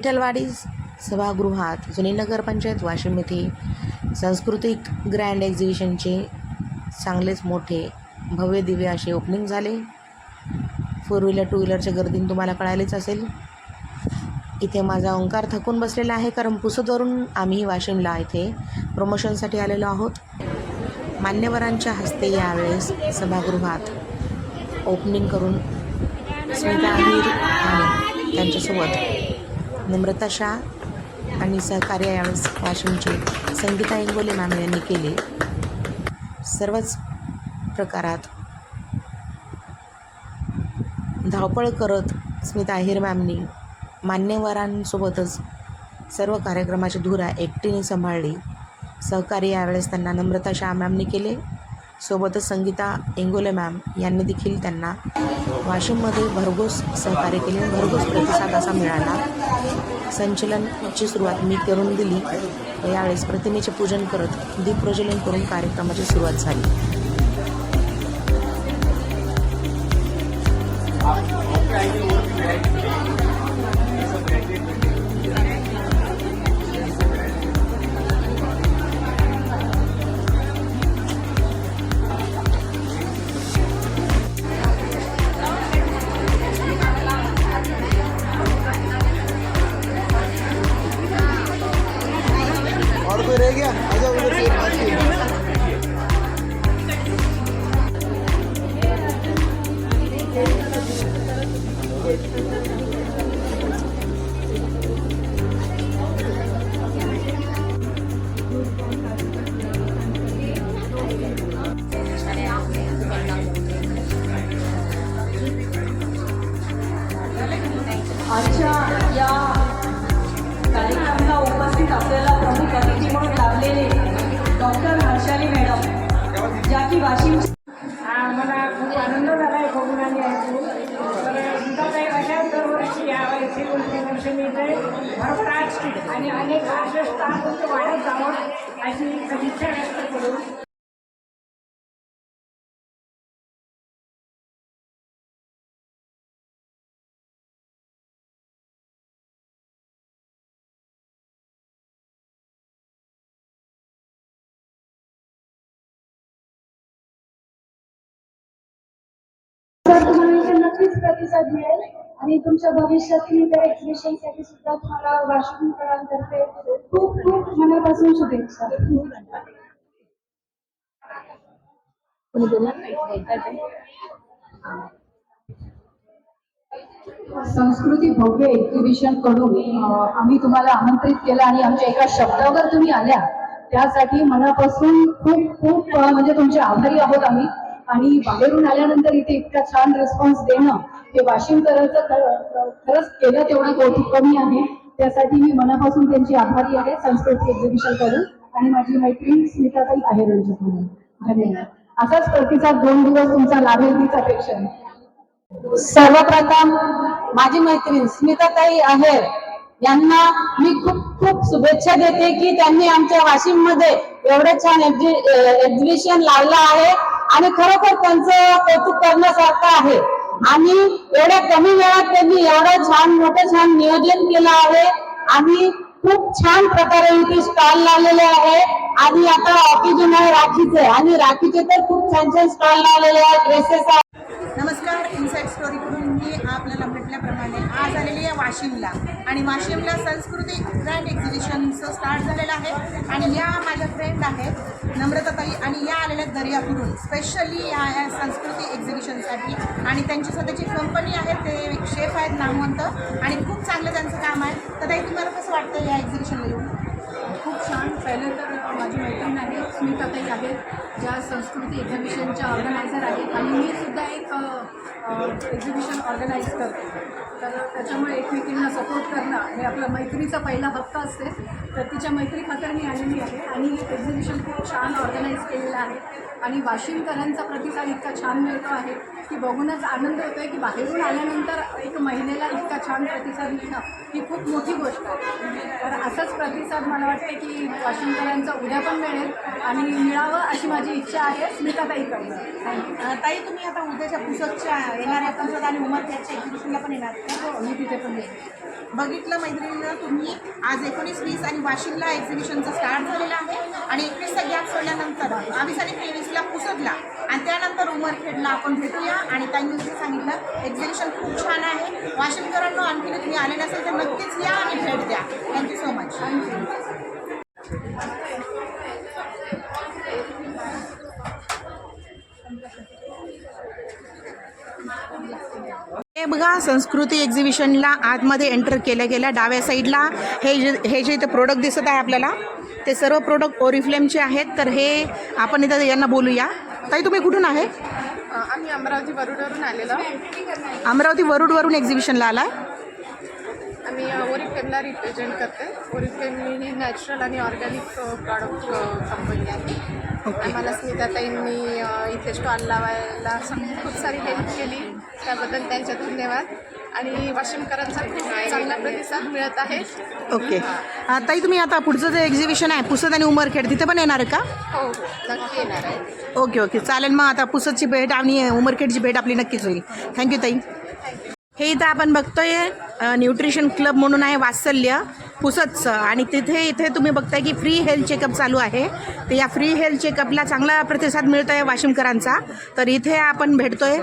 विठ्ठलवाडी सभागृहात जुनी नगरपंचायत वाशिम येथे सांस्कृतिक ग्रँड एक्झिबिशनचे चांगलेच मोठे भव्य दिव्य असे ओपनिंग झाले. फोर व्हीलर टू व्हीलरच्या गर्दीने तुम्हाला कळालेच असेल. इथे माझा ओंकार थकून बसलेला आहे कारण पुसदवरून आम्ही वाशिमला इथे प्रमोशनसाठी आलेलो आहोत. मान्यवरांच्या हस्ते यावेळेस सभागृहात ओपनिंग करून स्मिता अहिर आणि त्यांच्यासोबत नम्रता शाह आणि सहकार्य यावेळेस वाशिमचे संगीता इंगोले मॅम यांनी केले. सर्वच प्रकारात धावपळ करत स्मिता अहिर मॅमनी मान्यवरांसोबतच सर्व कार्यक्रमाची धुरा एकटीने सांभाळली. सहकार्य यावेळेस त्यांना नम्रता शाह मॅमने केले. सोबतच संगीता इंगोले मॅम यांनी देखील त्यांना वाशिममध्ये भरघोस सहकार्य केले भरघोस प्रतिसाद असा मिळाला. संचलनची सुरुवात मी करून दिली. यावेळेस प्रतिमेचे पूजन करत दीप प्रज्वलन करून कार्यक्रमाची सुरुवात झाली. allá, allá. तर तुम्हाला इथे नक्कीच प्रतिसाद मिळेल. आणि तुमच्या भविष्यातील इतर एक्झिबिशनसाठी सुद्धा तुम्हाला वाशिमकरांतर्फे खूप खूप मनापासून शुभेच्छा. संस्कृती भव्य एक्झिबिशनकडून आम्ही तुम्हाला आमंत्रित केलं आणि आमच्या एका शब्दावर तुम्ही आल्या. त्यासाठी मनापासून खूप खूप म्हणजे तुमचे आभारी आहोत आम्ही. आणि बाहेरून आल्यानंतर इथे इतका छान रिस्पॉन्स देणं हे वाशिमकरांचं खरंच केलं तेवढं कौतुक कमी आहे. त्यासाठी मी मनापासून त्यांची आभारी आहे संस्कृती एक्झिबिशन करून. आणि माझी मैत्रीण स्मिताताई आहे त्यांच्याकडून धन्यवाद. असाच प्रतिसाद दोन दिवस तुमचा लाभेल तीच अपेक्षा आहे. सर्वप्रथम माझी मैत्रीण स्मिताताई आहेर यांना मी खूप खूप शुभेच्छा देते की त्यांनी आमच्या वाशिममध्ये एवढं छान एक्झिबिशन लावलं आहे. आणि खरोखर त्यांचं कौतुक करण्यासारखं आहे. आणि एवढ्या कमी वेळात त्यांनी एवढं छान मोठं छान नियोजन केलं आहे. आणि खूप छान प्रकारे इथे स्टॉल लावलेले आहे. आणि आता ऑक्सिजन आहे राखीचे. आणि राखीचे तर खूप छान छान स्टॉल लावलेले आहेत. ड्रेसेस आहे नमस्कार इन्साईट स्टोरीकडून मी आपल्याप्रमाणे म्हटल्याप्रमाणे आज आलेली आहे वाशिमला. आणि वाशिमला सांस्कृतिक ग्रँड एक्झिबिशनचं स्टार्ट झालेलं आहे. आणि या माझ्या फ्रेंड आहेत नम्रताताई आणि या आलेल्या आहेत दर्यापूरून स्पेशली या या संस्कृती एक्झिबिशनसाठी आणि त्यांची स्वतःची कंपनी आहे ते शेफ आहेत नामवंत. आणि खूप चांगलं त्यांचं काम आहे. तर ताई तुम्हाला कसं वाटतं या एक्झिबिशनला येऊन खूप छान. पहिलं तर माझी मैत्रीण आहे स्मिताताई आहे ज्या संस्कृती एक्झिबिशनच्या ऑर्गनायझर आहेत. आणि मी सुद्धा एक एक्झिबिशन ऑर्गनाईज करते तर त्याच्यामुळे एकमेकींना सपोर्ट करणं हे आपला मैत्रीचा पहिला हक्क असते. तर तिच्या मैत्री खातर मी आलेली आहे आणि हे एक्झिबिशन खूप छान ऑर्गनाईज केलेलं आहे. आणि वाशिमकरांचा प्रतिसाद इतका छान मिळतो आहे की बघूनच आनंद होतो आहे की बाहेरून आल्यानंतर एक महिलेला इतका छान प्रतिसाद मिळणं ही खूप मोठी गोष्ट आहे. तर असाच प्रतिसाद मला वाटते की वाशिम वाशिमकरांचा उद्या पण मिळेल. आणि मिळावं अशी माझी इच्छा आहे. स्मिताताईकडनं. थँक्यू ताई तुम्ही आता उद्याच्या पुसदच्या येणाऱ्या पुसद आणि उमरखेडच्या एक्झिबिशनला पण येणार का? मी तिथे पण येते बघितलं मैत्रिणीनं तुम्ही आज एकोणीस वीस आणि वाशिमला एक्झिबिशनचं स्टार्ट झालेलं आहे. आणि एकवीसचा गॅप सोडल्यानंतर बावीस आणि तेवीसला पुसदला आणि त्यानंतर उमरखेडला आपण भेटूया. आणि त्यांनी सांगितलं एक्झिबिशन खूप छान आहे. वाशिमकरांना आणखी तुम्ही आले नसेल तर नक्कीच या आणि भेट द्या. थँक्यू सो मच हे बघा संस्कृती एक्झिबिशनला आतमध्ये एंटर केल्या गेल्या डाव्या साईडला हे जे हे जे इथं प्रोडक्ट दिसत आहे आपल्याला ते सर्व प्रोडक्ट ओरिफ्लेमचे आहेत. तर हे आपण इथं यांना बोलूया. ताई तुम्ही कुठून आहे? आम्ही अमरावती वरुडवरून आलेलो. अमरावती वरुडवरून एक्झिबिशनला आला आम्ही ओरिफ्लेमला रिप्रेझेंट करते ओरिफ्लेम ही नॅचरल आणि ऑर्गॅनिक प्रॉडक्ट कंपनी आहे. आम्हाला स्मिताताईंनी इथे स्टॉल लावायला खूप सारी हेल्प केली. त्याबद्दल त्यांचे धन्यवाद. आणि वाशिमकरांचा खूप चांगला प्रतिसाद मिळत आहे. ओके ताई तुम्ही आता पुढचं जे एक्झिबिशन आहे पुसद आणि उमरखेड तिथे पण येणार आहे का? हो हो. नक्की येणार आहे. ओके ओके चालेल मग आता पुसदची भेट आणि उमरखेडची भेट आपली नक्कीच होईल. थँक्यू ताई. हे इथं आपण बघतोय न्यूट्रिशन क्लब म्हणून आहे वात्सल्य पुसदचं आणि तिथे इथे तुम्ही बघताय की फ्री हेल्थ चेकअप चालू आहे. तर या फ्री हेल्थ चेकअपला चांगला प्रतिसाद मिळतो आहे वाशिमकरांचा. तर इथे आपण भेटतोय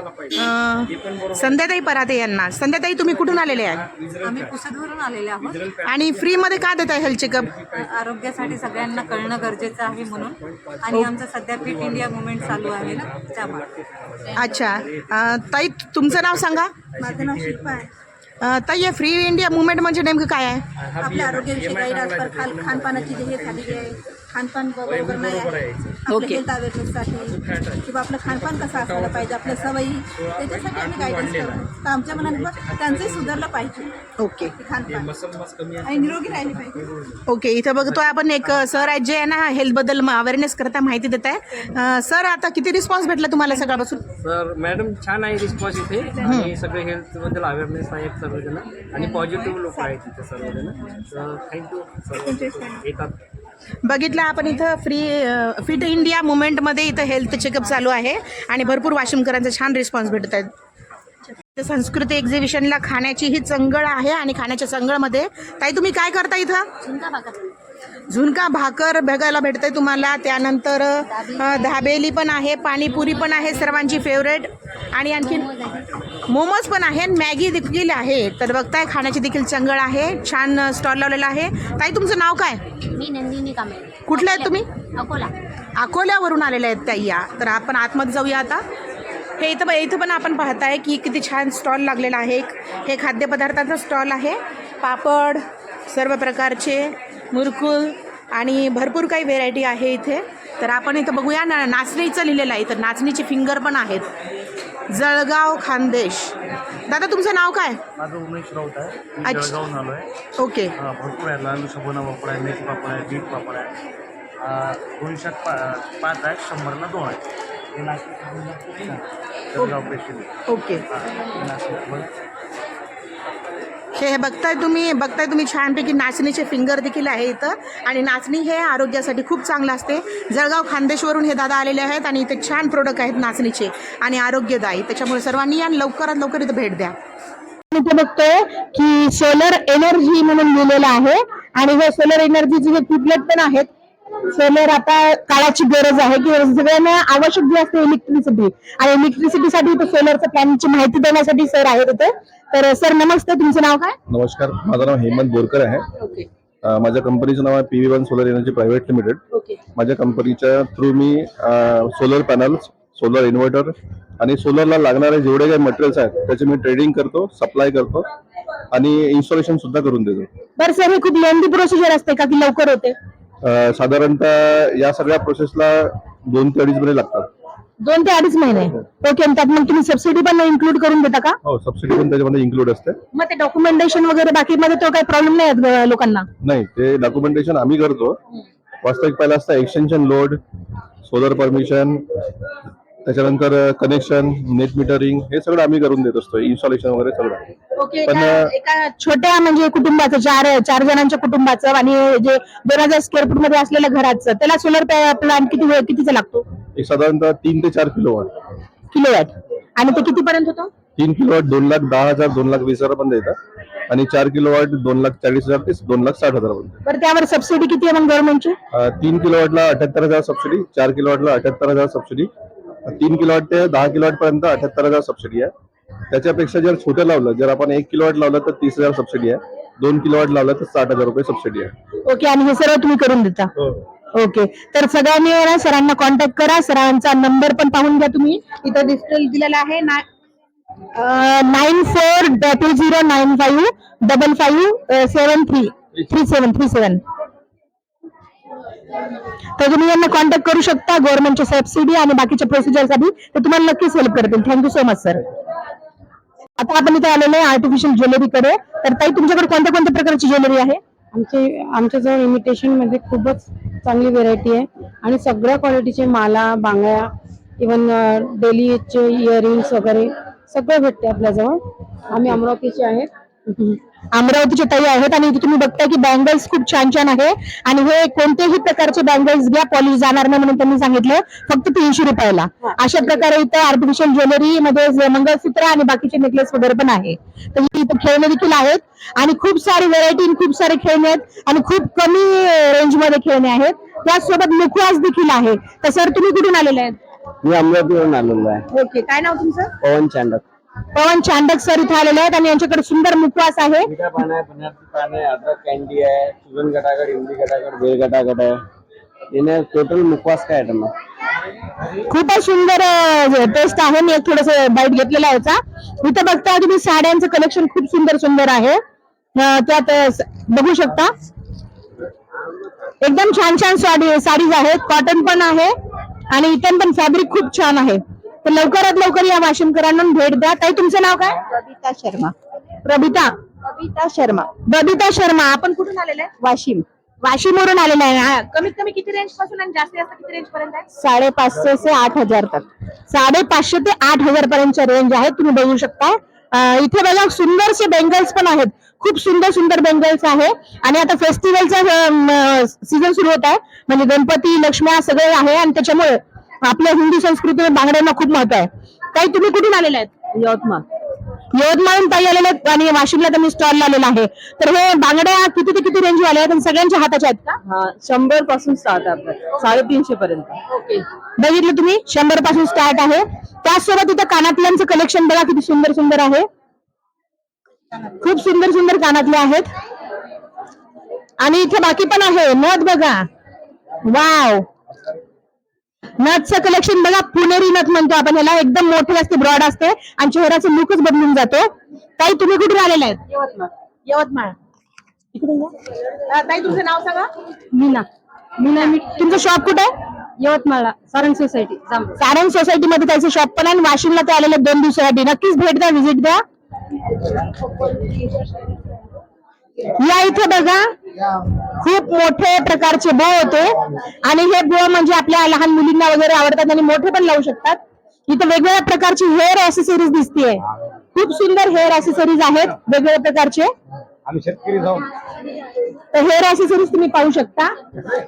संध्याताई पराते यांना. संध्याताई तुम्ही कुठून आलेले आहे आम्ही पुसदवरून आलेले आहोत. आणि फ्रीमध्ये का देत आहे हेल्थ चेकअप आरोग्यासाठी सगळ्यांना कळणं गरजेचं आहे म्हणून. आणि आमचं सध्या फिट इंडिया मुवमेंट चालू आहे ना त्यामुळे. अच्छा. ताई तुमचं नाव सांगा. माझं नाव शिल्पा आहे. अ, ताई हे फ्री इंडिया मुवमेंट म्हणजे नेमकं काय आहे? आपल्या आरोग्याविषयी काही राजपर खाल खानपानाची जे हे झालेली आहे खानपान बरोबर नाही आहे. आपल्या ओके. हेल्थ अवेअरनेससाठी किंवा आपलं खानपान कसं असायला पाहिजे आपल्या सवयी त्याच्यासाठी आम्ही गायडन्स करतो तर आमच्या मनाने बघ त्यांचंही सुधारलं पाहिजे. ओके खानपान. आणि निरोगी राहिले पाहिजे. ओके इथं बघतोय आपण एक सर आहेत जे आहे ना हेल्थबद्दल अवेअरनेस करता माहिती देत आहे. सर आता किती रिस्पॉन्स भेटला तुम्हाला सकाळपासून? सर मॅडम छान आहे रिस्पॉन्स इथे. आणि सगळे हेल्थबद्दल अवेअरनेस आहे सर्वजण. आणि पॉझिटिव्ह लोक आहेत इथे सर्वजण. थँक्यू सर्व येतात बघितलं आपण इथं फ्री फिट इंडिया मुवमेंटमध्ये इथं हेल्थ चेकअप चालू आहे आणि भरपूर वाशिमकरांचा छान रिस्पॉन्स भेटत आहेत. इथं संस्कृती एक्झिबिशनला खाण्याची ही चंगळ आहे आणि खाण्याच्या चंगळमध्ये. ताई तुम्ही काय करता इथं? झुणका भाकर बघायला भेटते तुम्हाला. त्यानंतर अ, दाबेली पण आहे पाणीपुरी पण आहे सर्वांची फेवरेट आणि आणखी मोमोज पण आहे मॅगी देखील आहे. तर बघताय खाण्याची देखील चंगळ आहे. छान स्टॉल लावलेला आहे. ताई तुमचं नाव काय? मी नंदिनी कांबळे. कुठले आहेत तुम्ही? अकोला. अकोल्यावरून आलेल्या आहेत त्या या. तर आपण आतमध्ये जाऊया आता. हे इथं इथं पण आपण पाहताय की किती छान स्टॉल लागलेला आहे. एक हे खाद्यपदार्थाचा स्टॉल आहे. पापड सर्व प्रकारचे. मुरकुल आणि भरपूर काही व्हेरायटी आहे इथे. तर आपण इथं बघूया ना नाचणीचं लिहिलेलं आहे. तर नाचणीचे फिंगर पण आहेत. जळगाव खानदेश. दादा तुमचं नाव काय? माझं उमेश राऊत आहे. जळगावून आलो आहे ओके. भरपूर आहे. लाल शबोना पापड आहे मेथी पापड आहे बीट पापड आहे. दोनशे पा पाच आहे शंभरला दोन आहे हे नाशिक जळगाव पेशंट ओके. हे हे हे बघताय तुम्ही बघताय तुम्ही छानपैकी नाचणीचे फिंगर देखील आहे इथं. आणि नाचणी हे आरोग्यासाठी खूप चांगलं असते. जळगाव खानदेशवरून हे दादा आलेले आहेत आणि इथे छान प्रोडक्ट आहेत नाचणीचे आणि आरोग्यदायी. त्याच्यामुळे सर्वांनी या लवकरात लवकर इथं भेट द्या. इथे बघतोय की सोलर एनर्जी म्हणून लिहिलेलं आहे. आणि हे सोलर एनर्जीचे जे ट्यूबलेट पण आहेत सोलर आता काळाची गरज आहे की सगळ्यांना आवश्यक जे असते इलेक्ट्रिसिटी आणि इलेक्ट्रिसिटीसाठी इथे सोलरच्या प्लॅनची माहिती देण्यासाठी सर आहेत इथे. तर सर नमस्ते. तुमचं नाव काय? नमस्कार. माझं नाव हेमंत बोरकर आहे. माझ्या कंपनीचं नाव आहे P V one solar energy private limited. माझ्या कंपनीच्या थ्रू मी सोलर पॅनल्स सोलर इन्व्हर्टर आणि सोलरला लागणारे जेवढे काही मटेरियल्स आहेत त्याचे मी ट्रेडिंग करतो सप्लाय करतो आणि इन्स्टॉलेशन सुद्धा करून देतो. बरं सर हे खूप लेंदी प्रोसिजर असते का की लवकर होते? साधारणतः या सगळ्या प्रोसेसला दोन ते अडीच महिने लागतात. दोन ते अडीच महिने? ओके आणि त्यात मग तुम्ही सबसिडी पण इन्क्लूड करून देता का? हो सबसिडी पण त्याच्यामध्ये इन्क्लूड असते. मग ते डॉक्युमेंटेशन वगैरे बाकीमध्ये तो काही प्रॉब्लेम नाही आहेत ग- लोकांना? नाही ते डॉक्युमेंटेशन आम्ही करतो. वास्तविक पहिला असतं एक्सटेन्शन लोड सोलर परमिशन त्याच्यानंतर कनेक्शन नेट मीटरिंग हे सगळं आम्ही करून देत असतो. इन्स्टॉलेशन वगैरे सगळं ओके पण, एका- एका छोट्या म्हणजे कुटुंबाचं चार चार जणांच्या कुटुंबाचं आणि जे दोन हजार स्क्वेअर फूटमध्ये असलेल्या घराचं त्याला सोलर प्लॅन किती वेळ कितीचा लागतो? एक साधारणतः तीन ते चार किलो वॉट किलोवॅट आणि ते किती पर्यंत होतं? तीन किलो वॉट दोन लाख दहा हजार दोन लाख वीस हजार पर्यंत येतात आणि चार किलो वॉट दोन लाख चाळीस हजार ते दोन लाख साठ हजार पर्यंत बरं त्यावर सबसिडी किती आहे मग गव्हर्नमेंटची अं, तीन किलो वॉटला अठ्याहत्तर हजार सबसिडी चार किलो वॉटला अठ्याहत्तर हजार सबसिडी तीन किलो वॉट ते दहा किलो वॉट पर्यंत अठ्याहत्तर हजार सबसिडी आहे. त्याच्यापेक्षा जर छोटं लावलं जर आपण एक किलो वॉट लावलं तर तीस हजार सबसिडी आहे. दोन किलो वॉट लावलं तर साठ हजार रुपये सबसिडी आहे. ओके आणि हे सर्व तुम्ही करून देता? ओके. तर सगळ्यांनी ना सरांना कॉन्टॅक्ट करा. सरांचा नंबर पण पाहून घ्या तुम्ही. इथं डिस्प्ले दिलेला आहे. Nine four two zero nine five double five seven three three seven three seven तर तुम्ही यांना कॉन्टॅक्ट करू शकता गव्हर्नमेंटच्या सबसिडी आणि बाकीच्या प्रोसिजरसाठी ते तुम्हाला नक्कीच हेल्प करतील. थँक्यू सो मच सर आता आपण इथे आलेलो आहे आर्टिफिशियल ज्वेलरीकडे तर ताई तुमच्याकडे कोणत्या कोणत्या प्रकारची ज्वेलरी आहे? आमचे आमच्याजवळ इमिटेशनमध्ये खूपच चांगली व्हेरायटी आहे. आणि सगळ्या क्वालिटीचे माला बांगड्या इवन डेली इयरिंग्स वगैरे सगळं भेटते आपल्याजवळ. आम्ही अमरावतीचे आहेत. अमरावतीचे ताई आहेत आणि इथे तुम्ही बघताय की बँगल्स खूप छान छान आहे. आणि हे कोणतेही प्रकारचे बँगल्स घ्या पॉलिश जाणार नाही म्हणून त्यांनी सांगितलं. फक्त तीनशे रुपयाला. अशा प्रकारे इथं आर्टिफिशियल ज्वेलरी मध्ये मंगळसूत्र आणि बाकीचे नेकलेस वगैरे पण आहे. तर इथं खेळणे देखील आहेत. आणि खूप सारी व्हरायटी खूप सारे खेळणे आहेत. आणि खूप कमी रेंजमध्ये खेळणे आहेत. त्याचसोबत मुखवास देखील आहे. तर सर तुम्ही कुठून आलेले आहेत? मी अमरावतीवरून आलेलो आहे. ओके काय नाव तुमचं? पवन चांडक. पवन चांडक सर इथे आलेले आहेत आणि यांच्याकडे सुंदर मुखवास आहे. मीठा पान आहे बनारसी पान आहे अद्रक कॅन्डी आहे सुगन गटागड इमली गटागड बेल गटागड आहे. याने टोटल मुखवास काय आयटम आहे खूपच सुंदर टेस्ट आहे. मी एक थोडस बाईट घेतलेला याचा. इथं बघता तुम्ही साड्यांचं कलेक्शन खूप सुंदर सुंदर आहे. त्यात बघू शकता. एकदम छान छान साडी साडीज आहेत. कॉटन पण आहे. आणि इथं पण फॅब्रिक खूप छान आहे. तर लवकरात लवकर या वाशिमकरांना भेट द्या. ताई तुमचं नाव काय? बबिता शर्मा. प्रबिता बबिता शर्मा. बबिता शर्मा आपण कुठून आलेले आहे वाशिम. वाशिमवरून आलेला आहे. हा, कमीत कमी किती रेंजपासून आणि जास्तीत जास्त किती रेंज पर्यंत आहे? साडेपाचशे ते आठ हजार तक. साडेपाचशे ते आठ हजार पर्यंतच्या रेंज आहेत तुम्ही बघू शकता अं, इथे बघा सुंदरसे बेंगल्स पण आहेत. खूप सुंदर सुंदर बेंगल्स आहे. आणि आता फेस्टिवलचा सीझन सुरू होत आहे. म्हणजे गणपती लक्ष्म्या सगळे आहे. आणि त्याच्यामुळे आपल्या हिंदू संस्कृतीमध्ये बांगड्यांना खूप महत्त्व आहे. काही तुम्ही कुठून आलेले आहेत? यवतमाळ. यवतमाळून ताई आलेले आहेत आणि वाशिमला त्यांनी स्टॉल लावलेला आहे. तर हे बांगड्या किती ते किती रेंज वाल्या आहेत आणि सगळ्यांच्या हाताच्या आहेत का? हा शंभरपासून स्टार्ट आहे साडेतीनशे पर्यंत. बघितलं तुम्ही? शंभरपासून स्टार्ट आहे. त्याचसोबत इथं कानातल्यांचं कलेक्शन बघा किती सुंदर सुंदर आहे. खूप सुंदर सुंदर कानातले आहेत. आणि इथे बाकी पण आहे. नथ बघा. वाव नथचं कलेक्शन बघा पुणेरी नथ म्हणतो आपण ह्याला. एकदम मोठे असते ब्रॉड असते. आणि चेहऱ्याचा लुकच बदलून जातो. ताई तुम्ही कुठून आलेला आहेत? यवतमाळ. यवतमाळ. ताई तुमचं नाव सांगा? मीना. मीना मी तुमचं शॉप कुठे? आहे यवतमाळला सारंग सोसायटी सारंग सोसायटी मध्ये त्याचं शॉप पण आहे. आणि वाशिमला ते आलेले दोन दिवसासाठी. नक्कीच भेट द्या व्हिजिट द्या. या इथे बघा खूप मोठे प्रकारचे बो होते. आणि हे बो म्हणजे आपल्या लहान मुलींना वगैरे आवडतात आणि मोठे पण लावू शकतात. इथे वेगवेगळ्या प्रकारची हेअर ऍसेसरीज दिसतीये. खूप सुंदर हेअर ऍसेसरीज आहेत वेगवेगळ्या प्रकारचे. आम्ही शेतकरी जाऊन तर हेअर ऍसेसरीज तुम्ही पाहू शकता.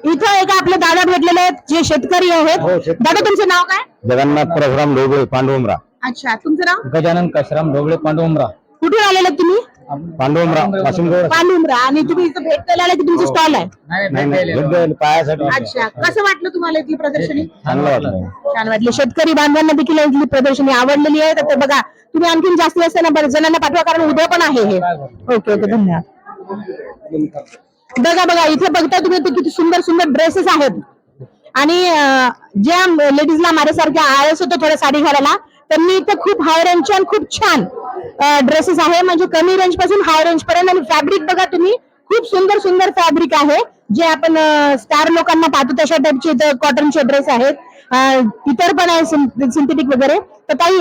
इथं एक आपले दादा भेटलेले आहेत जे शेतकरी आहेत. दादा तुमचं नाव काय? जगन्नाथ परशुराम ढोबळे पांडुमरा अच्छा तुमचं नाव? गजानन कशराम ढोबळे पांडुमरा कुठून आलेले तुम्ही? पांडुमरा आणि तुम्ही इथं भेट द्यायला आले की तुमचं स्टॉल आहे? नाही नाही भेट द्यायला पायासाठी अच्छा. कसं वाटलं तुम्हाला इथली प्रदर्शनी? चांगलं वाटलं. छान वाटली. शेतकरी बांधवांना देखील इथली प्रदर्शनी आवडलेली आहे. तर बघा तुम्ही आणखीन जास्त ना जणांना पाठवा कारण उद्या पण आहे हे. ओके ओके धन्यवाद. बघा बघा इथे बघता तुम्ही ते किती सुंदर सुंदर ड्रेसेस आहेत. आणि अं, ज्या लेडीजला माझ्यासारख्या आळस होतो थोड्या साडी घालायला त्यांनी इथे खूप हाय रेंजचे आणि खूप छान ड्रेसेस आहे. म्हणजे कमी रेंजपासून हाय रेंज पर्यंत. आणि फॅब्रिक बघा तुम्ही खूप सुंदर सुंदर फॅब्रिक आहे. जे आपण स्टार लोकांना पाहतो तशा टाईपचे इथं कॉटनचे ड्रेस आहेत. इतर पण आहे सिंथेटिक वगैरे. तर काही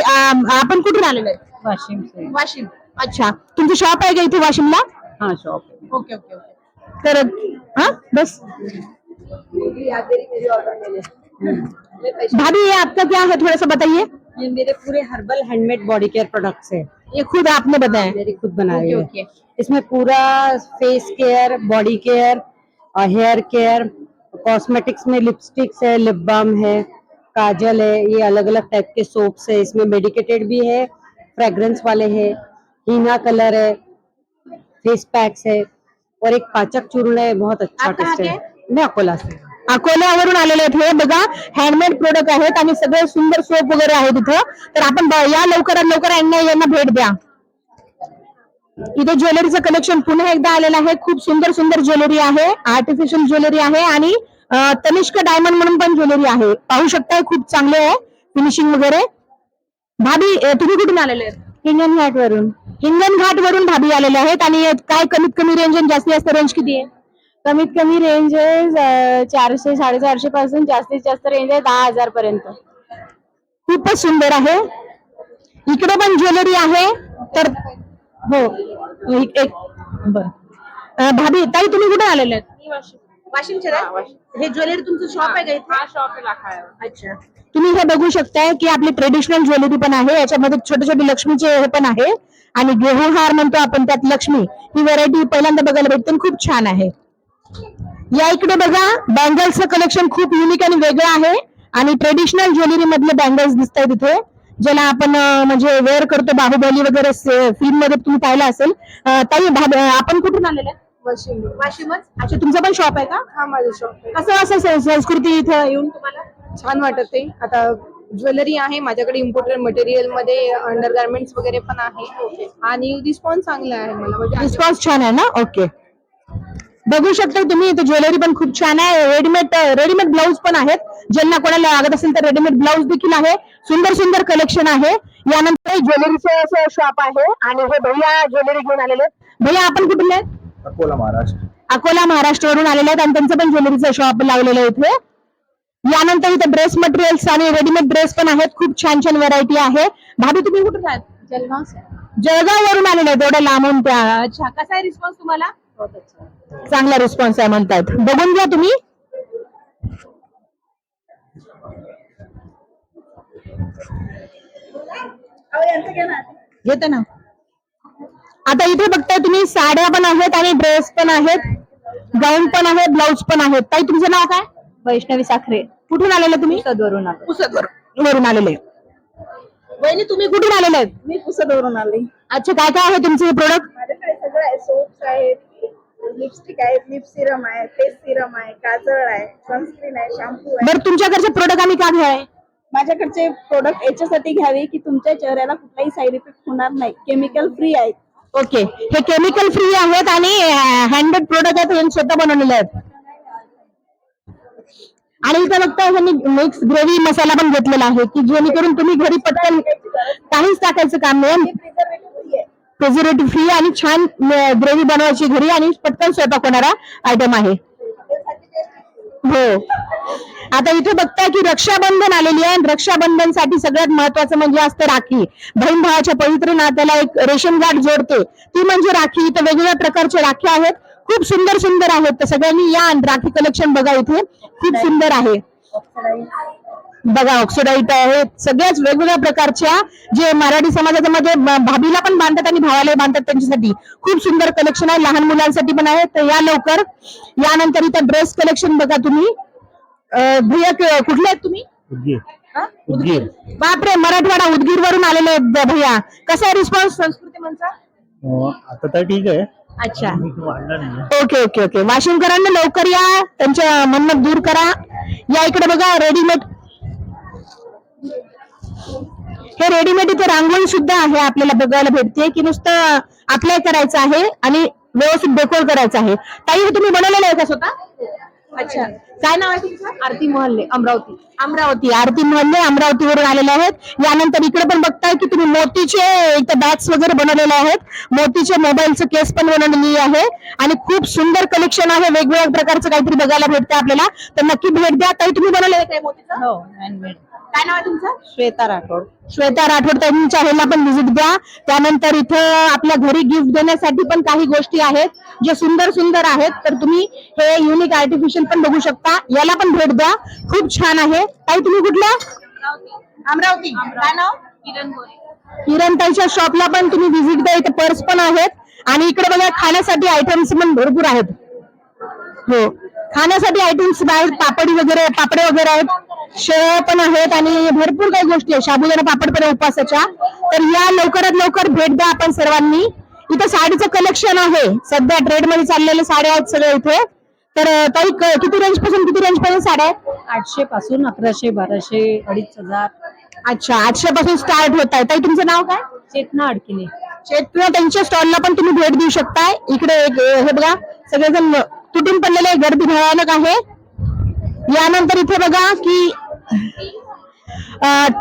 आपण कुठून आलेलो आहे? वाशिम वाशिम. अच्छा. तुमचं शॉप आहे का इथे वाशिमला? हा शॉप ओके ओके ओके. तर हा बस. भाभी ये आपका क्या है थोड़ा सा बताइए. ये मेरे पूरे herbal handmade body care products है। ये खुद आपने बताया मेरी खुद बनाई है इसमें पूरा फेस केयर बॉडी केयर और हेयर केयर कॉस्मेटिक्स में लिपस्टिक्स है लिप बाम है काजल है ये अलग अलग टाइप के सोप्स है। इसमें मेडिकेटेड भी है फ्रेग्रेंस वाले है हीना कलर है फेस पैक्स है और एक पाचक चूर्ण है बहुत अच्छा टेस्ट है। मैं अकोला से। अकोल्यावरून आलेले आहेत. हे बघा हँडमेड प्रोडक्ट आहेत आणि सगळे सुंदर सोप वगैरे आहेत इथं. तर आपण या लवकरात लवकर यांना यांना भेट द्या. इथे ज्वेलरीचं कलेक्शन पुन्हा एकदा आलेलं आहे. खूप सुंदर सुंदर ज्वेलरी आहे. आर्टिफिशियल ज्वेलरी आहे आणि तनिष्क डायमंड म्हणून पण ज्वेलरी आहे. पाहू शकताय खूप चांगले आहे. फिनिशिंग वगैरे. भाभी तुम्ही कुठून आलेले आहेत? हिंगण घाट वरून हिंगण घाट वरून भाभी आलेले आहेत आणि काय कमीत कमी रेंज आणि जास्तीत जास्त रेंज किती आहे? कमीत कमी रेंज आहे चारशे साडेचारशे पासून जास्तीत जास्त रेंज आहे दहा हजार पर्यंत. खूपच सुंदर आहे. इकडे पण ज्वेलरी आहे. तर हो एक बर. भाभी ताई तुम्ही कुठे आलेले आहेत? हे ज्वेलरी तुमचं शॉप आहे का शॉप आहे अच्छा. तुम्ही हे बघू शकताय की आपली ट्रेडिशनल ज्वेलरी पण आहे. याच्यामध्ये छोटे छोटे लक्ष्मीचे हे पण आहे. आणि गेहू हार म्हणतो आपण त्यात लक्ष्मी. ही व्हरायटी पहिल्यांदा बघायला भेटते खूप छान आहे. या इकडे बघा बँगल्सचं कलेक्शन खूप युनिक आणि वेगळं आहे. आणि ट्रेडिशनल ज्वेलरी मधले बँगल्स दिसत आहेत इथे. ज्याला आपण म्हणजे वेअर करतो बाहुबली वगैरे फिल्ममध्ये तुम्ही पाहिलं असेल. ताई आपण कुठून आलेले? वाशिम. वाशिमच. अच्छा तुमचं पण शॉप आहे का? हा माझं शॉप कसं असं संस्कृती इथं येऊन तुम्हाला? छान वाटत आहे आता ज्वेलरी आहे माझ्याकडे इम्पोर्टेड मटेरियलमध्ये अंडर गार्मेंट्स वगैरे पण आहे. आणि रिस्पॉन्स चांगला आहे मला. म्हणजे रिस्पॉन्स छान आहे ना? ओके बघू शकता तुम्ही इथे ज्वेलरी पण खूप छान आहे. रेडीमेड रेडीमेड ब्लाऊज पण आहेत. ज्यांना कोणाला लागत असेल तर रेडीमेड ब्लाऊज देखील आहे. सुंदर सुंदर कलेक्शन आहे. यानंतर ज्वेलरीचं असं शॉप आहे. आणि हे भैया ज्वेलरी घेऊन आलेले आहेत. भैया आपण कुठले आहेत? अकोला महाराष्ट्र. अकोला महाराष्ट्रावरून आलेले आहेत आणि त्यांचं पण ज्वेलरीचं शॉप लावलेलं आहे इथे. यानंतर इथे ड्रेस मटेरियल्स आणि रेडीमेड ड्रेस पण आहेत. खूप छान छान व्हरायटी आहे. भाभी तुम्ही कुठून आहेत? जलगाव जळगाव वरून आलेले आहेत. एवढ्या लांबून त्या अच्छा कसा आहे रिस्पॉन्स तुम्हाला? चांगला रिस्पॉन्स आहे म्हणतायत बघून घ्या तुम्ही. घेते ना. आता इथे बघताय तुम्ही साड्या पण आहेत आणि ड्रेस पण आहेत गाऊन पण आहे ब्लाऊज पण आहेत. ताई तुमचं नाव काय? वैष्णवी साखरे. कुठून आलेले तुम्ही? पुसदवरून वरून आलेले. वहिनी तुम्ही कुठून आलेले? आहेत मी पुसदवरून आले. अच्छा काय काय आहे तुमचे प्रोडक्ट माझ्याकडे सगळं आहे सोप्स आहेत लिपस्टिक आहेत लिप सिरम आहे फेस सिरम आहे काजळ आहे सनस्क्रीन आहे शॅम्पू आहे. बरं तुमच्याकडचे प्रोडक्ट आम्ही का घ्याय माझ्याकडचे प्रोडक्ट याच्यासाठी घ्यावे की तुमच्या चेहऱ्याला कुठलाही साईड इफेक्ट होणार नाही. केमिकल फ्री आहेत. ओके हे केमिकल फ्री आहेत आणि हँडमेड प्रोडक्ट आहेत हे स्वतः बनवलेले आहेत. आणि इथं बघता ह्यांनी मिक्स ग्रेव्ही मसाला पण घेतलेला आहे की जेणेकरून तुम्ही घरी पटकन काहीच टाकायचं काम नाही. प्रेझर्वेटिव्ह फ्री आणि छान ग्रेव्ही बनवायची घरी आणि पटकन स्वयंपाक होणारा आयटम आहे. हो. आता इथे बघताय की रक्षाबंधन आलेली आहे आणि रक्षाबंधनसाठी सगळ्यात महत्वाचं म्हणजे असतं राखी. बहीण भावाच्या पवित्र नात्याला एक रेशन गाठ जोडते. ती म्हणजे राखी. इथं वेगवेगळ्या प्रकारच्या राखी आहेत. खूप सुंदर सुंदर आहेत. तर सगळ्यांनी या राखी कलेक्शन बघा इथे. खूप सुंदर आहे. बघा ऑक्सिडाईट आहे. सगळ्याच वेगवेगळ्या प्रकारच्या जे मराठी समाजाच्या मध्ये ब- भाभीला पण बांधतात आणि भावाला बांधतात त्यांच्यासाठी. खूप सुंदर कलेक्शन आहे. लहान मुलांसाठी पण आहे. तर या लवकर. यानंतर इथं ड्रेस कलेक्शन बघा तुम्ही. भैया कुठले आहेत तुम्ही? हा? उदगीर. बापरे मराठवाडा उदगीर वरून आलेले आहेत भैया. कसा आहे रिस्पॉन्स संस्कृती म्हणचा आता तर ठीक आहे. अच्छा. Okay okay okay. वाशिमकरांना लवकर या. त्यांच्या म्हणणं दूर करा. या इकडे बघा रेडीमेड हे रेडीमेड इथे रांगोळी सुद्धा आहे आपल्याला बघायला भेटते की नुसतं अप्लाय करायचं आहे आणि व्यवस्थित डेकोर करायचं आहे. ताई हे तुम्ही बनवलेलं आहे का स्वतः? अच्छा. काय नाव आहे तुमचं? आरती मोहल्ले अमरावती. अमरावती. आरती मोहल्ले अमरावतीवरून आलेले आहेत. यानंतर इकडे पण बघताय की तुम्ही मोतीचे इथं बॅग्स वगैरे बनवलेले आहेत. मोतीचे मोबाईलचं केस पण बनवलेली आहे. आणि खूप सुंदर कलेक्शन आहे. वेगवेगळ्या प्रकारचं काहीतरी बघायला भेटते आपल्याला. तर नक्की भेट द्या. ताई तुम्ही बनवलेलं काय मोतीचं? हो हँडमेड काय नाव आहे तुमचं? श्वेता राठोड. श्वेता राठोड त्यांच्या ह्याला पण व्हिजिट द्या. त्यानंतर इथं आपल्या घरी गिफ्ट देण्यासाठी पण काही गोष्टी आहेत जे सुंदर सुंदर आहेत. तर तुम्ही हे युनिक आर्टिफिशियल पण बघू शकता. याला पण भेट द्या. खूप छान आहे. ताई तुम्ही कुठल्या अमरावती. काय नाव? किरणताईच्या शॉपला पण तुम्ही व्हिजिट द्या. इथे पर्स पण आहेत. आणि इकडे बघा खाण्यासाठी आयटम्स पण भरपूर आहेत. हो. खाण्यासाठी आयटम्स आहेत पापडी वगैरे पापडे वगैरे आहेत. शेळ पण आहेत आणि भरपूर काही गोष्टी आहेत. साबुदाणा पापड पण उपवासाच्या. तर या लवकरात लवकर भेट द्या आपण सर्वांनी. इथं साडीचं कलेक्शन आहे. सध्या ट्रेडमध्ये चाललेले साड्या आहेत सगळे इथे. तर ताई किती रेंजपासून किती रेंज पर्यंत साड्या आहेत? आठशे पासून अकराशे बाराशे अडीच हजार. अच्छा आठशे पासून स्टार्ट होत आहे. ताई तुमचं नाव काय? चेतना अडकिले. किंवा त्यांच्या स्टॉलला पण तुम्ही भेट देऊ शकताय. इकडे हे बघा. सगळेजण तुटून पडलेले गर्दी भयानक आहे? यानंतर इथे बघा की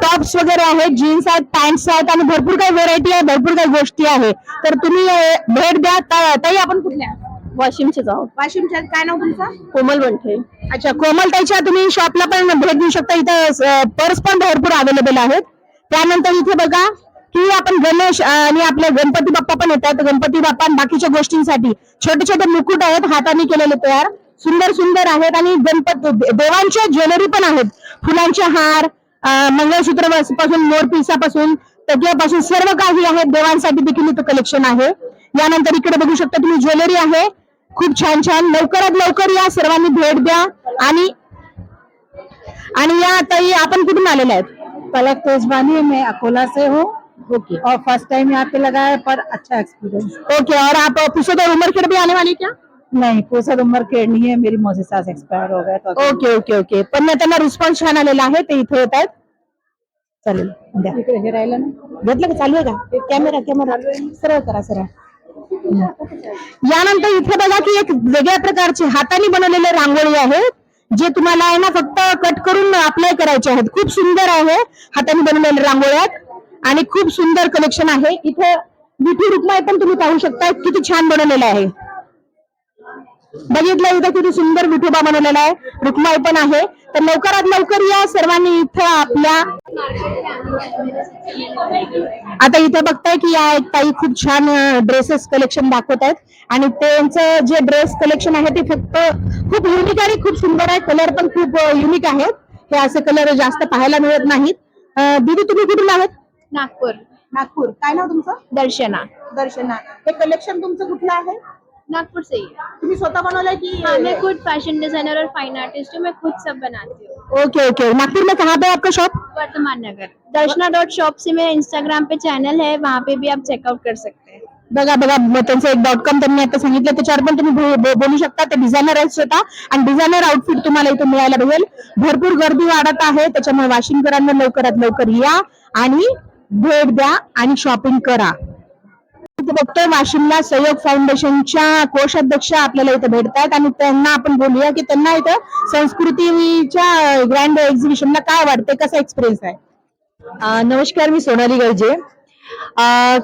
टॉप्स वगैरे आहेत जीन्स आहेत पॅन्ट्स आहेत आणि भरपूर काही व्हेरायटी आहे भरपूर काही गोष्टी आहे. तर तुम्ही भेट द्या. ताई आपण कुठल्या? वाशिमचे जाऊ वाशिमच्या काय नाव तुमचं? कोमल बनठे अच्छा कोमलताईच्या तुम्ही शॉपला पण भेट देऊ शकता. इथं पर्स पण भरपूर अवेलेबल आहेत. त्यानंतर इथे बघा की आपण गणेश आणि आपले गणपती बाप्पा पण येतात. गणपती बाप्पा आणि बाकीच्या गोष्टींसाठी छोटे छोटे मुकुट आहेत हाताने केलेले तयार. सुंदर सुंदर आहेत आणि गणपती देवांच्या ज्वेलरी पण आहेत. फुलांचे हार मंगळसूत्रपासून मोरपिसापासून तकियापासून सर्व काही आहे. देवांसाठी देखील इथं कलेक्शन आहे. यानंतर इकडे बघू शकता तुम्ही ज्वेलरी आहे. खूप छान छान. लवकरात लवकर या सर्वांनी भेट द्या. आणि आणि या ताई आपण कुठून आलेल्या आहेत? पलक तेजबानी मैं अकोला से हूँ. Okay okay. और फ़र्स्ट टाइम यहाँ पे लगा है पर अच्छा एक्सपीरियंस ओके okay, और आप पुरुषोत्तम उमरखेड़ भी आने वाली क्या? नहीं पोसद उम्र के नहीं है मेरी मौसी सास एक्सपायर हो गए तो ओके ओके ओके। पण त्यांना रिस्पॉन्स छान आलेला आहे ते इथे येत आहेत चालेल द्या इकडे हे राहिलं ना घेतलं का चालू आहे का कॅमेरा कॅमेरा सरळ करा सरळ यानंतर इथे बघा की एक वेगळ्या प्रकारची हाताने बनवलेले रांगोळी जे तुम्हाला आहे ना फक्त कट करून अप्लाय करायचे आहेत. खूप सुंदर आहे हाताने बनवलेले रांगोळ्यात. आणि खूप सुंदर कलेक्शन आहे. इथे विठू रुक्माई पण तुम्ही पाहू शकता किती छान बनवलेलं आहे. बघितलं इथं किती सुंदर विठोबा बनवलेला आहे. रुक्माई पण आहे. तर लवकरात लवकर या सर्वांनी इथं आपल्या आता इथं बघताय की या एक ताई खूप छान ड्रेसेस कलेक्शन दाखवत आहेत. आणि त्यांचं जे ड्रेस कलेक्शन आहे ते फक्त खूप युनिक आणि खूप सुंदर आहे. कलर पण खूप युनिक आहेत. हे असे कलर जास्त पाहायला मिळत नाहीत. अं, दीदी तुम्ही कुठून आहात नागपूर. नागपूर. काय नाव तुमचं? दर्शना. दर्शना. हे कलेक्शन तुमचं कुठलं आहे? नागपुर से. ही तुम्ही स्वतः बनवलंय की हाँ मैं खुद फैशन डिजाइनर और फाइन आर्टिस्ट हूँ. मैं खुद सब बनाती हूँ. ओके ओके नागपुर में कहाँ पे आपका शॉप वर्तमान नगर. दर्शना डॉट शॉप से मेरा इंस्टाग्राम पे चैनल है. वहाँ पे भी आप चेकआउट कर सकते हैं. बघा बघा. मग त्यांचं एक डॉट कॉम त्यांनी आता सांगितलं. त्याच्यावर पण तुम्ही बो- बो- बोलू शकता. ते डिझायनर आहेत स्वतः. आणि डिझायनर आउटफिट तुम्हाला इथे मिळायला भेटेल. भरपूर गर्दी वाढत आहे. त्याच्यामुळे वाशिमकरांना लवकरात लवकर या. आणि भेट द्या आणि शॉपिंग करा. इथे बघतोय वाशिमला सहयोग फाउंडेशनच्या कोषाध्यक्ष आपल्याला इथे भेटतात आणि त्यांना आपण बोलूया की त्यांना इथं संस्कृतीच्या ग्रँड एक्झिबिशनला काय वाटते कसा एक्सपिरियन्स आहे? नमस्कार मी सोनाली गर्जे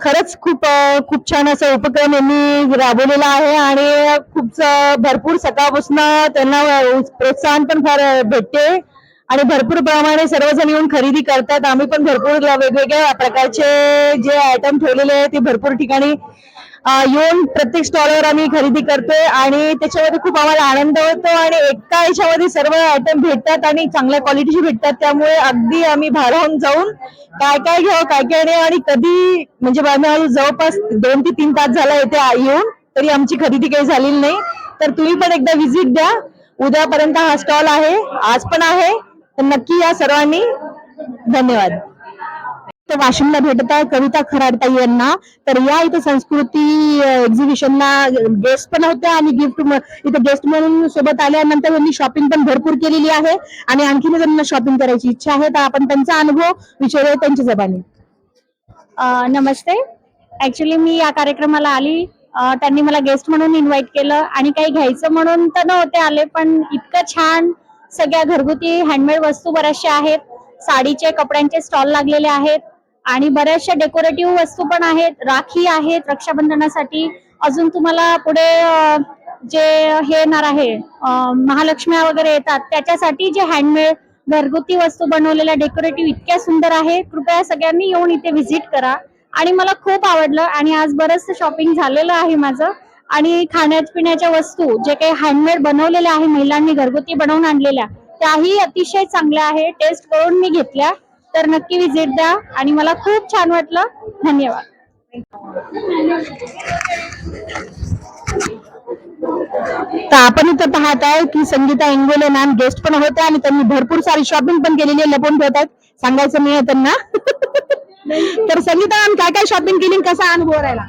खरंच खूप खूप छान असा उपक्रम यांनी राबवलेला आहे आणि खूप भरपूर सकाळपासून त्यांना प्रोत्साहन पण फार भेटते. आणि भरपूर प्रमाणे सर्वजण येऊन खरेदी करतात. आम्ही पण भरपूर वेगवेगळ्या प्रकारचे जे आयटम ठेवलेले आहेत ते भरपूर ठिकाणी येऊन प्रत्येक स्टॉलवर आम्ही खरेदी करतोय. आणि त्याच्यामध्ये खूप आम्हाला आनंद होतो आणि एका याच्यामध्ये सर्व आयटम भेटतात आणि चांगल्या क्वालिटीचे भेटतात. त्यामुळे अगदी आम्ही भारावून जाऊन काय काय घ्यावं काय काय नाही आणि कधी म्हणजे आम्ही जवळपास दोन ते तीन तास झाला येते येऊन तरी आमची खरेदी काही झालेली नाही. तर तुम्ही पण एकदा व्हिजिट द्या. उद्यापर्यंत हा स्टॉल आहे आज पण आहे. तर नक्की या सर्वांनी धन्यवाद. तर वाशिमला भेटत आहे कविता खराडताई यांना. तर या इथे संस्कृती एक्झिबिशनला गेस्ट पण होत्या आणि गिफ्ट इथे गेस्ट म्हणून सोबत आल्यानंतर त्यांनी शॉपिंग पण भरपूर केलेली आहे आणि आणखीन त्यांना शॉपिंग करायची इच्छा आहे. तर आपण त्यांचा अनुभव विचारूया त्यांच्या जबानी नमस्ते. ऍक्च्युली मी या कार्यक्रमाला आली. त्यांनी मला गेस्ट म्हणून इन्व्हाइट केलं आणि काही घ्यायचं म्हणून तर नव्हते आले पण इतकं छान सगळ्या घरगुती हँडमेड वस्तू बऱ्याचशा आहेत. साडीचे कपड्यांचे स्टॉल लागलेले आहेत. आणि बऱ्याचशा डेकोरेटिव्ह वस्तू पण आहेत. राखी आहेत रक्षाबंधनासाठी. अजून तुम्हाला पुढे जे हे येणार आहे महालक्ष्मी महालक्ष्म्या वगैरे येतात. त्याच्यासाठी जे हँडमेड घरगुती वस्तू बनवलेल्या डेकोरेटिव्ह इतक्या सुंदर आहे. कृपया सगळ्यांनी येऊन इथे व्हिजिट करा. आणि मला खूप आवडलं आणि आज बरंचसं शॉपिंग झालेलं आहे माझं. आणि खाण्यापिण्याच्या वस्तू जे काही हँडमेड बनवलेल्या आहे महिलांनी घरगुती बनवून आणलेल्या त्याही अतिशय चांगल्या आहे. टेस्ट करून मी घेतल्या. तर नक्की विजिट द्या आणि मला खूप छान वाटलं. धन्यवाद. तर आपण इथं पाहत आहे की संगीता इंगोले मॅम गेस्ट पण होते आणि त्यांनी भरपूर सारी शॉपिंग पण केलेली आहे लपून आहेत. सांगायचं नाही आहे त्यांना. तर संगीता मॅम काय काय शॉपिंग केली कसा अनुभव राहिला?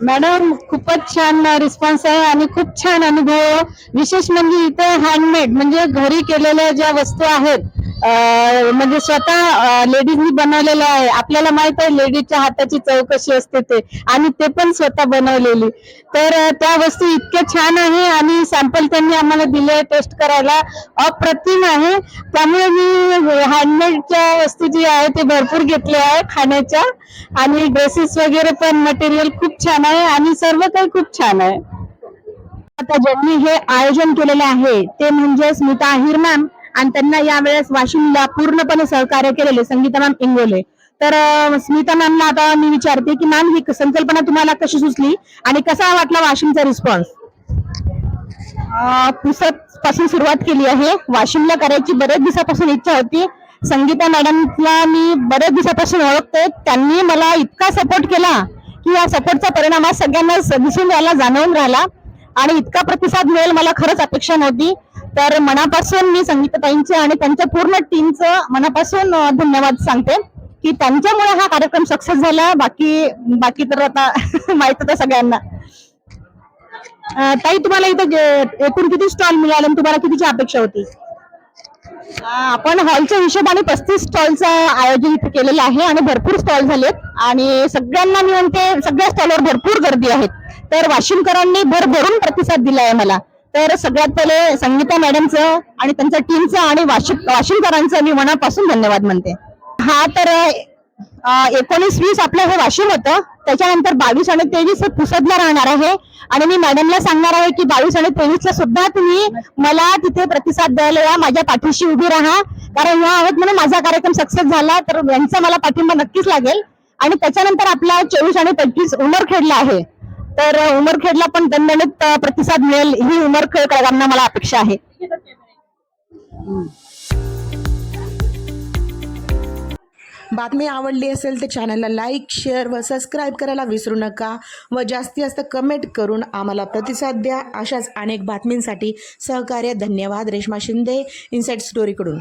मॅडम खूपच छान रिस्पॉन्स आहे आणि खूप छान अनुभव. विशेष म्हणजे इथे हँडमेड म्हणजे घरी केलेल्या ज्या वस्तू आहेत म्हणजे स्वतः लेडीजनी बनवलेल्या आहे. आपल्याला माहीत आहे लेडीजच्या हाताची चौकशी असते ते. आणि ते पण स्वतः बनवलेली. तर त्या वस्तू इतक्या छान आहे आणि सॅम्पल त्यांनी आम्हाला दिले टेस्ट करायला. अप्रतिम आहे. त्यामुळे मी हँडमेडच्या वस्तू जी आहे ते भरपूर घेतले आहे खाण्याच्या. आणि ड्रेसेस वगैरे पण मटेरियल खूप छान आहे आणि सर्व काही खूप छान आहे. आता ज्यांनी हे आयोजन केलेलं आहे ते म्हणजे स्मिता अहिर मॅम आणि त्यांना यावेळेस वाशिमला पूर्णपणे सहकार्य केलेले संगीता मॅम इंगोले. तर स्मिता मॅमला आता मी विचारते की मॅम ही संकल्पना तुम्हाला कशी सुचली आणि कसा वाटला वाशिमचा रिस्पॉन्स पुसत पासून सुरुवात केली आहे. वाशिमला करायची बरेच दिवसापासून इच्छा होती. संगीता मॅडमला मी बरेच दिवसापासून ओळखते. त्यांनी मला इतका सपोर्ट केला की या सपोर्टचा परिणाम आज सगळ्यांना दिसून राहिला जाणवून राहिला. आणि इतका प्रतिसाद मिळेल मला खरंच अपेक्षा नव्हती. तर मनापासून मी संगीताताईंचे आणि त्यांच्या पूर्ण टीमचं मनापासून धन्यवाद सांगते की त्यांच्यामुळे हा कार्यक्रम सक्सेस झाला. बाकी बाकी तर आता माहीत होता सगळ्यांना. ताई तुम्हाला इथं एकूण किती स्टॉल मिळाले आणि तुम्हाला कितीची अपेक्षा होती? आपण हॉलच्या हिशोबाने पस्तीस स्टॉलचं आयोजन इथे केलेलं आहे आणि भरपूर स्टॉल झालेत. आणि सगळ्यांना मी म्हणते सगळ्या स्टॉलवर भरपूर गर्दी आहेत. तर वाशिमकरांनी भरभरून प्रतिसाद दिला आहे मला तर सगळ्यात पहिले संगीता मॅडमचं आणि त्यांच्या टीमचं आणि वाशिम वाशिमकरांचं मी मनापासून धन्यवाद म्हणते. हा तर एकोणीस वीस आपलं हे वाशिम होतं. त्याच्यानंतर बावीस आणि तेवीस हे पुसदला राहणार आहे. आणि मी मॅडमला सांगणार आहे की बावीस आणि तेवीसला सुद्धा तुम्ही मला तिथे प्रतिसाद द्यायला या माझ्या पाठीशी उभी राहा. कारण ह्या आहेत म्हणून माझा कार्यक्रम सक्सेस झाला तर यांचा मला पाठिंबा नक्कीच लागेल. आणि त्याच्यानंतर आपला चोवीस आणि पंचवीस उमरखेडला आहे. तर उमरखेडला पण दणदणीत प्रतिसाद मिळेल ही उमरखेडकरांना मला अपेक्षा आहे. बातमी आवडली असेल तर चॅनलला लाईक शेअर व सबस्क्राईब करायला विसरू नका व जास्तीत जास्त कमेंट करून आम्हाला प्रतिसाद द्या. अशाच अनेक बातमींसाठी सहकार्य धन्यवाद. रेश्मा शिंदे इन्साईट स्टोरीकडून